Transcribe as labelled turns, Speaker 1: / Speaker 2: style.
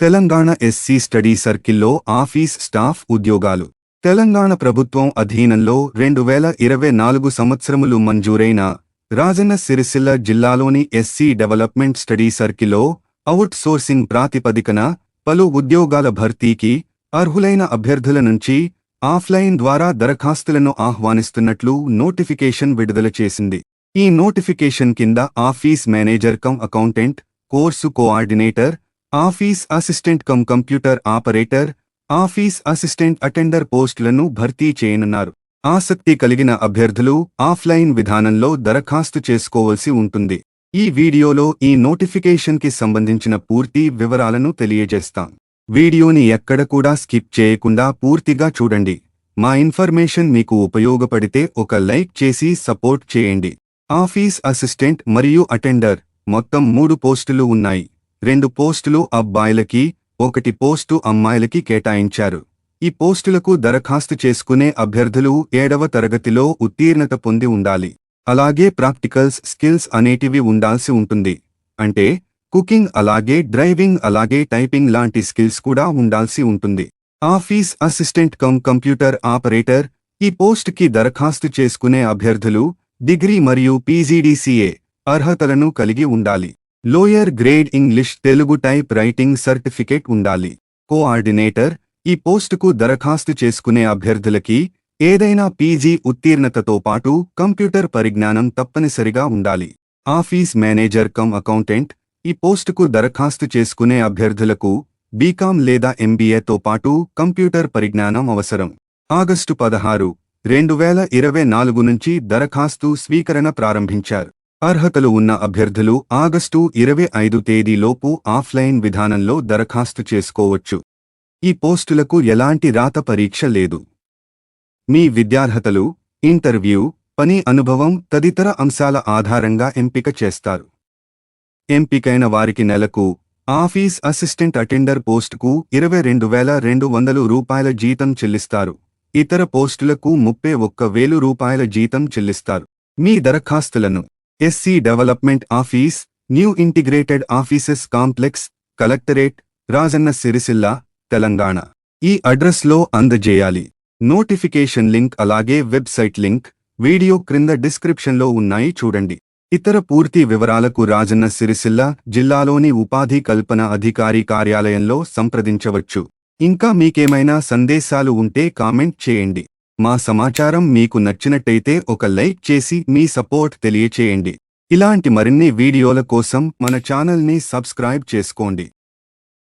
Speaker 1: Telangana SC study సర్కిల్లో office staff ఉద్యోగాలు. తెలంగాణ ప్రభుత్వం అధీనంలో రెండు వేల ఇరవై నాలుగు సంవత్సరములు మంజూరైన రాజన్న సిరిసిల్ల జిల్లాలోని ఎస్సీ డెవలప్మెంట్ స్టడీ సర్కిల్లో అవుట్ సోర్సింగ్ ప్రాతిపదికన పలు ఉద్యోగాల భర్తీకి అర్హులైన అభ్యర్థుల నుంచి ఆఫ్లైన్ ద్వారా దరఖాస్తులను ఆహ్వానిస్తున్నట్లు నోటిఫికేషన్ విడుదల చేసింది. ఈ నోటిఫికేషన్ కింద office manager cum accountant course coordinator office assistant cum computer operator office assistant attender పోస్టులను భర్తీ చేయనున్నారు. ఆసక్తి కలిగిన అభ్యర్థులు ఆఫ్లైన్ విధానంలో దరఖాస్తు చేసుకోవలసి ఉంటుంది. ఈ వీడియోలో ఈ నోటిఫికేషన్కి సంబంధించిన పూర్తి వివరాలను తెలియజేస్తాం. వీడియోని ఎక్కడ కూడా స్కిప్ చేయకుండా పూర్తిగా చూడండి. మా ఇన్ఫర్మేషన్ మీకు ఉపయోగపడితే ఒక లైక్ చేసి సపోర్ట్ చేయండి. ఆఫీస్ అసిస్టెంట్ మరియు అటెండర్ మొత్తం మూడు పోస్టులు ఉన్నాయి. రెండు పోస్టులు అబ్బాయిలకి ఒకటి పోస్టు అమ్మాయిలకి కేటాయించారు. ఈ పోస్టులకు దరఖాస్తు చేసుకునే అభ్యర్థులు ఏడవ తరగతిలో ఉత్తీర్ణత పొంది ఉండాలి. అలాగే ప్రాక్టికల్స్ స్కిల్స్ అనేటివి ఉండాల్సి ఉంటుంది. అంటే కుకింగ్ అలాగే డ్రైవింగ్ అలాగే టైపింగ్ లాంటి స్కిల్స్ కూడా ఉండాల్సి ఉంటుంది. Office assistant cum computer operator ఈ పోస్ట్కి దరఖాస్తు చేసుకునే అభ్యర్థులు డిగ్రీ మరియు పీజీడీసీఏ అర్హతలను కలిగి ఉండాలి. Lower grade English Telugu type writing certificate ఉండాలి. కోఆర్డినేటర్ ఈ పోస్టుకు దరఖాస్తు చేసుకునే అభ్యర్థులకి ఏదైనా పీజీ ఉత్తీర్ణతతో పాటు కంప్యూటర్ పరిజ్ఞానం తప్పనిసరిగా ఉండాలి. ఆఫీస్ మేనేజర్ కమ్ అకౌంటెంట్ ఈ పోస్టుకు దరఖాస్తు చేసుకునే అభ్యర్థులకు బీకాం లేదా ఎంబీఏతో పాటు కంప్యూటర్ పరిజ్ఞానం అవసరం. ఆగస్టు పదహారు రెండు వేల ఇరవై నాలుగు నుంచి దరఖాస్తు స్వీకరణ ప్రారంభించారు. అర్హతలు ఉన్న అభ్యర్థులు ఆగస్టు ఇరవై ఐదు తేదీలోపు ఆఫ్లైన్ విధానంలో దరఖాస్తు చేసుకోవచ్చు. ఈ పోస్టులకు ఎలాంటి రాత పరీక్ష లేదు. మీ విద్యార్హతలు ఇంటర్వ్యూ పని అనుభవం తదితర అంశాల ఆధారంగా ఎంపిక చేస్తారు. ఎంపికైన వారికి నెలకు ఆఫీస్ అసిస్టెంట్ అటెండర్ పోస్టుకు ఇరవై రెండు వేల రెండు వందలు రూపాయల జీతం చెల్లిస్తారు. ఇతర పోస్టులకు ముప్పై ఒక్క వేలు రూపాయల జీతం చెల్లిస్తారు. మీ దరఖాస్తులను SC development office new integrated offices complex collectorate Rajanna Sircilla Telangana. ఈ అడ్రస్లో అందజేయాలి. నోటిఫికేషన్ లింక్ అలాగే వెబ్సైట్ లింక్ వీడియో క్రింద డిస్క్రిప్షన్లో ఉన్నాయి చూడండి. ఇతర పూర్తి వివరాలకు రాజన్న సిరిసిల్ల జిల్లాలోని ఉపాధి కల్పన అధికారి కార్యాలయంలో సంప్రదించవచ్చు. ఇంకా మీకేమైనా సందేశాలు ఉంటే కామెంట్ చేయండి. మా సమాచారం మీకు నచ్చినట్టయితే ఒక లైక్ చేసి మీ సపోర్ట్ తెలియచేయండి. ఇలాంటి మరిన్ని వీడియోల కోసం మన ఛానల్ని సబ్స్క్రైబ్ చేసుకోండి.